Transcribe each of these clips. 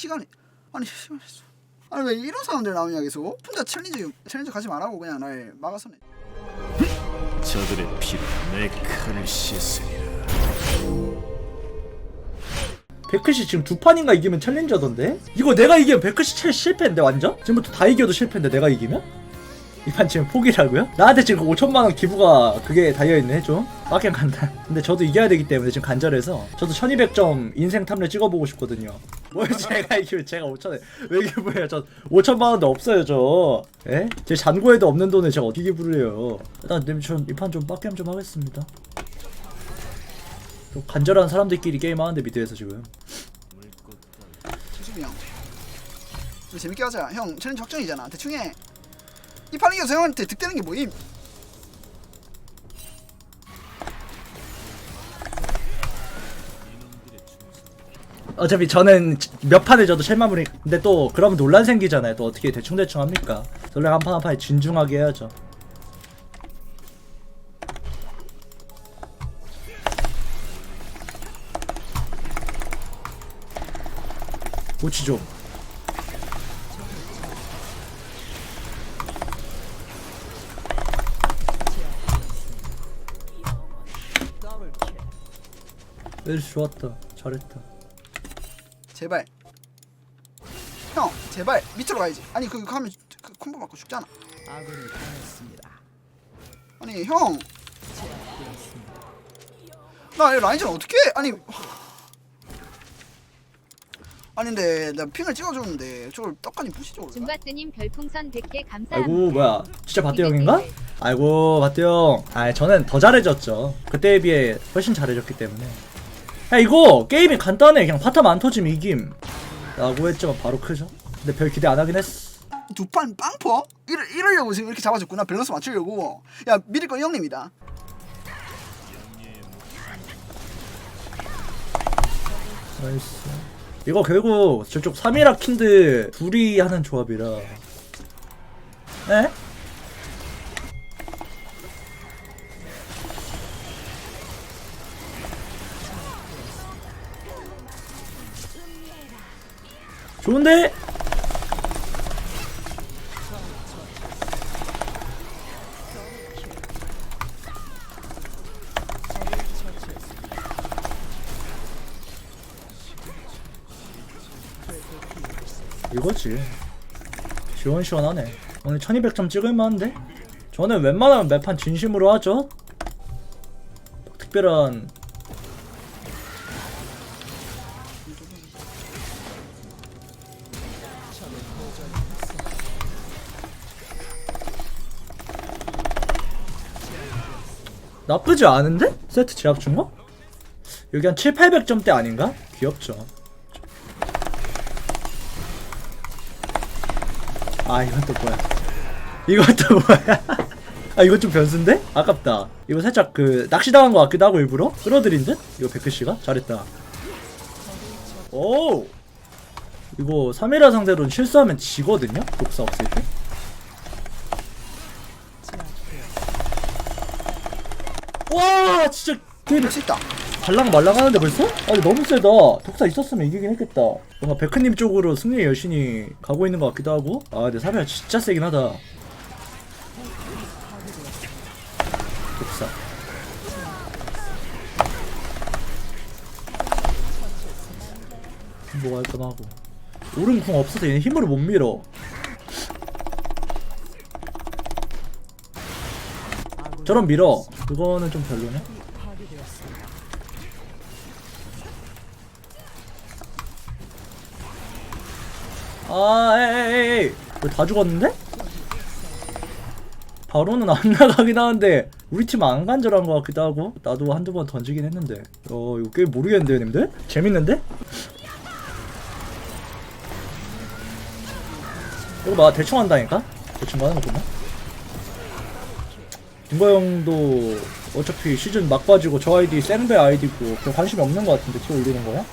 시간이 아니 아니 왜 이런 사람들 나오냐 계속 혼자 챌린지 챌린지 가지 말라고 그냥 날 막아서네 저들의 피로 내 칼을 씻으리라. 베크시 지금 두 판인가 이기면 챌린저던데? 이거 내가 이기면 베크시 챌 실패인데 완전? 지금부터 다 이겨도 실패인데 내가 이기면? 이 판 지금 포기라고요? 나한테 지금 5천만원 기부가 그게 달려있네 좀 빡경 간다 근데 저도 이겨야 되기 때문에 지금 간절해서 저도 1200점 인생 탐례 찍어보고 싶거든요 뭘 제가 이기면 제가 5천에 왜 기부해요? 저 5천만 원도 없어요 저. 에? 제 잔고에도 없는 돈에 제가 어떻게 기부를 해요? 일단 이판 좀 빡겜 좀 하겠습니다. 또 간절한 사람들끼리 게임하는데 미드에서 지금. 조수비 형. 재밌게 하자. 형 챌린지 확정이잖아. 대충 해 이 판 이 겨서 형한테 득되는 게 뭐임 어차피 저는 몇 판을 져도 실마무리. 근데 또 그러면 논란 생기잖아요. 또 어떻게 대충대충 합니까? 원래 한 판 한 판에 진중하게 해야죠. 고치죠. 멜시 좋았다. 잘했다 제발 형 제발 밑으로 가야지 아니 그, 그 하면 그 콤보 맞고 죽잖아 아니 형나 라인전 어떻게 아니 아니 근데 나 핑을 찍어줬는데 저걸 떡하니 부시죠 원래? 줌바스님 별풍선 100개 감사합니다. 아이고 뭐야 진짜 바트 형인가? 아이고 바트 형. 아 저는 더 잘해졌죠. 그때에 비해 훨씬 잘해졌기 때문에. 야 이거 게임이 간단해. 그냥 파텀 안 터지면 이김. 라고 했지만 바로 크죠. 근데 별 기대 안 하긴 했어. 두 판 빵퍼? 이러, 이러려고 지금 이렇게 잡아줬구나 밸런스 맞추려고 야 믿을 건 형님이다 나이스. 이거 결국 저쪽 3이라 킨드 둘이 하는 조합이라. 에? 좋은데? 이거지. 시원시원하네. 오늘 1200점 찍을만한데? 저는 웬만하면 매판 진심으로 하죠? 특별한 나쁘지 않은데? 세트 제압 준 거? 여기 한 7, 800점대 아닌가? 귀엽죠. 아 이건 또 뭐야 이건 또 뭐야 아 이건 좀 변수인데? 아깝다 이거 살짝 그 낚시당한 것 같기도 하고 일부러 끌어들인 듯? 이거 베크씨가? 잘했다 오 이거 3일화 상대로는 실수하면 지거든요? 독사 없을 때 와 진짜 게임 할수 있다 발랑 말랑하는데 벌써? 아니 너무 세다. 독사 있었으면 이기긴 했겠다. 뭔가 베크님 쪽으로 승리에 여신이 가고 있는 것 같기도 하고. 아 근데 사비가 진짜 세긴 하다. 독사. 뭐 할까 하고. 오른 궁 없어서 얘는 힘으로 못 밀어. 저런 밀어. 그거는 좀 별로네. 아, 에에에이. 왜 다 죽었는데? 바로는 안 나가긴 하는데 우리 팀 안 간절한 것 같기도 하고 나도 한두 번 던지긴 했는데 어 이거 꽤 모르겠는데요 님들? 재밌는데? 이거 봐 대충 한다니까? 대충 하는 거 보면 김거 형도 어차피 시즌 막바지고 저 아이디 센베 아이디고 별 관심이 없는 것 같은데 티 올리는 거야?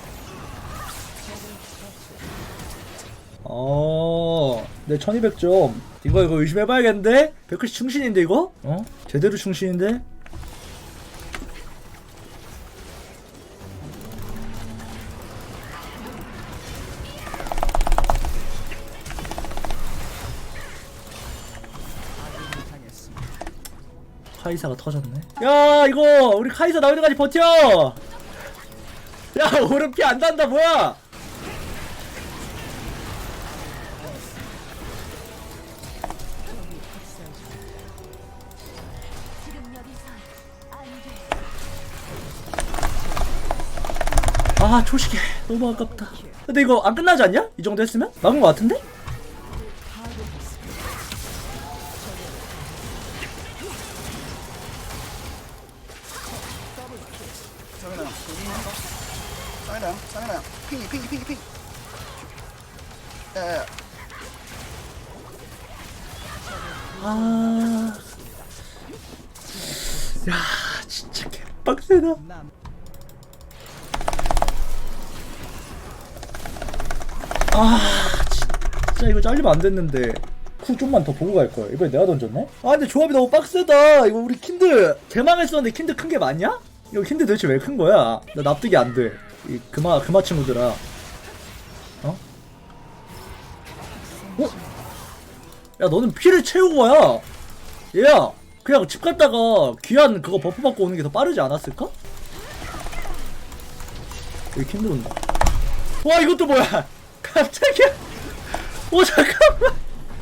어, 네 1200점. 이거 이거 의심해봐야겠는데? 백클시 충신인데 이거? 어? 제대로 충신인데? 카이사가 터졌네 야 이거 우리 카이사 나올 때까지 버텨 야 오른피 안 단다 뭐야 아 초식해 너무 아깝다 근데 이거 안 끝나지 않냐? 이 정도 했으면? 막은 거 같은데? 아. 야, 진짜 개빡세다. 아, 진짜 이거 잘리면 안 됐는데. 쿨 좀만 더 보고 갈 거야. 이번에 내가 던졌네? 아, 근데 조합이 너무 빡세다. 이거 우리 킨드 개망했었는데 킨드 큰 게 맞냐? 이거 킨드 도대체 왜 큰 거야? 나 납득이 안 돼. 이 금화 금화 친구들아. 어? 어? 야 너는 피를 채우고 와야 얘야 그냥 집 갔다가 귀한 그거 버프 받고 오는 게 더 빠르지 않았을까? 여기 킨드 온다 와 이것도 뭐야? 갑자기야. 오 잠깐만.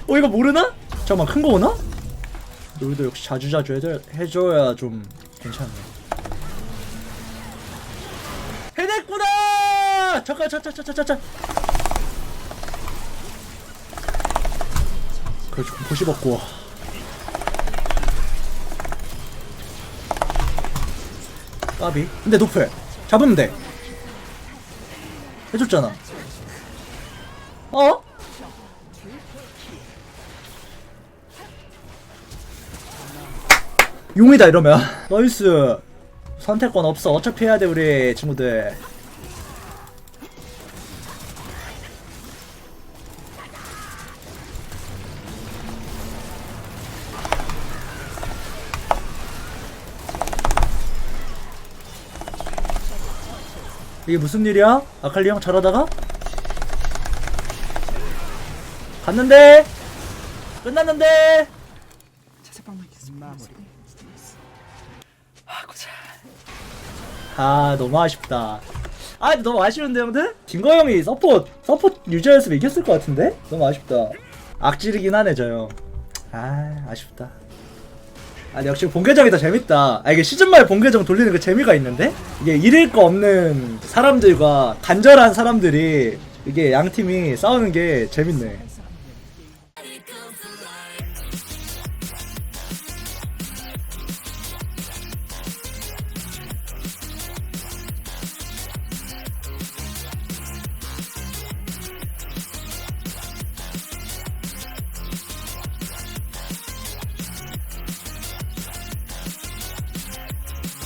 어 이거 모르나? 잠깐만 큰 거 오나? 너희도 역시 자주자주 해줘, 해줘야 좀 괜찮네. 해냈구나! 잠깐 잠깐 잠깐 잠깐 잠깐 그렇지 고시 먹고. 까비. 근데 노플 잡으면 돼. 해줬잖아. 어? 용이다 이러면. 나이스. 선택권 없어. 어차피 해야 돼 우리 친구들 이게 무슨 일이야? 아칼리 형 잘하다가? 갔는데? 끝났는데? 아 너무 아쉽다 아 너무 아쉬운데 형들? 김거 형이 서포트 서포트 유지했으면 이겼을 것 같은데? 너무 아쉽다 악질이긴 하네 저형아 아쉽다 아 역시 본계정이 더 재밌다. 아 이게 시즌 말 본계정 돌리는 그 재미가 있는데? 이게 잃을 거 없는 사람들과 간절한 사람들이 이게 양 팀이 싸우는 게 재밌네